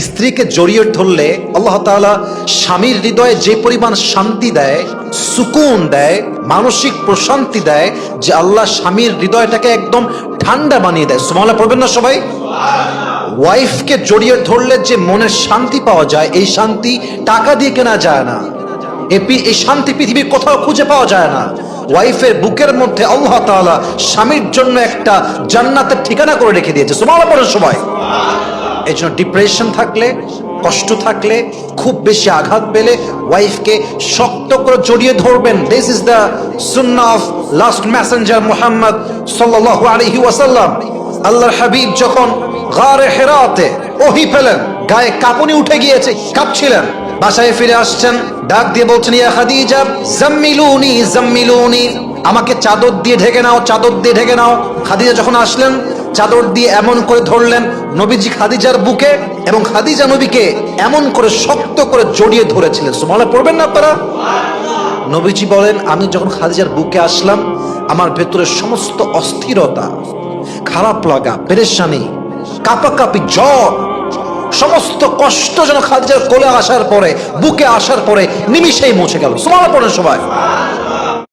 স্ত্রীকে জড়িয়ে ধরলে আল্লাহ তাআলা স্বামীর হৃদয়ে যে পরিমাণ শান্তি দেয়, সুকুন দেয়, মানসিক প্রশান্তি দেয়, যে আল্লাহ স্বামীর হৃদয়টাকে একদম ঠান্ডা বানিয়ে দেয়। সুমালা পড়বেন না সবাই? ওয়াইফকে জড়িয়ে ধরলে যে মনের শান্তি পাওয়া যায়, এই শান্তি টাকা দিয়ে কেনা যায় না। এই শান্তি পৃথিবীর কোথাও খুঁজে পাওয়া যায় না। ওয়াইফের বুকের মধ্যে আল্লাহ তাআলা স্বামীর জন্য একটা জান্নাতের ঠিকানা করে রেখে দিয়েছে। সুমালা পড়েন সবাই। এই জন্য ডিপ্রেশন থাকলে, কষ্ট থাকলে, খুব বেশি আঘাত পেলে ওয়াইফকে শক্ত করে জড়িয়ে ধরবেন। দিস ইজ দ্য সুন্না অফ লাস্ট মেসেঞ্জার মুহাম্মদ সাল্লাল্লাহু আলাইহি ওয়াসাল্লাম। আল্লাহর হাবিব যখন গারে হেরাতে ওহি পেলেন, গায়ে কাঁপুনি উঠে গিয়েছে, কাঁপছিলেন। বাসায় ফিরে আসছেন, ডাক দিয়ে বলছেন, ইয়া খাদিজা, জাম্মিলুনি জাম্মিলুনি, আমাকে চাদর দিয়ে ঢেকে নাও, চাদর দিয়ে ঢেকে নাও। খাদিজা যখন আসলেন চাদর দিয়ে এমন করে ধরলেন নবীজি খাদিজার বুকে এবং খাদিজা নবীকে এমন করে শক্ত করে জড়িয়ে ধরেছিলেন। সুমালা পড়বেন না আপনারা? নবীজি বলেন, আমি যখন খাদিজার বুকে আসলাম, আমার ভেতরে সমস্ত অস্থিরতা, খারাপ লাগা, পেরেশানি, কাপাকাপি, জ্বর, সমস্ত কষ্ট যেন খাদিজার কোলে আসার পরে, বুকে আসার পরে নিমিষেই মুছে গেল। সুমালা পড়েন সবাই।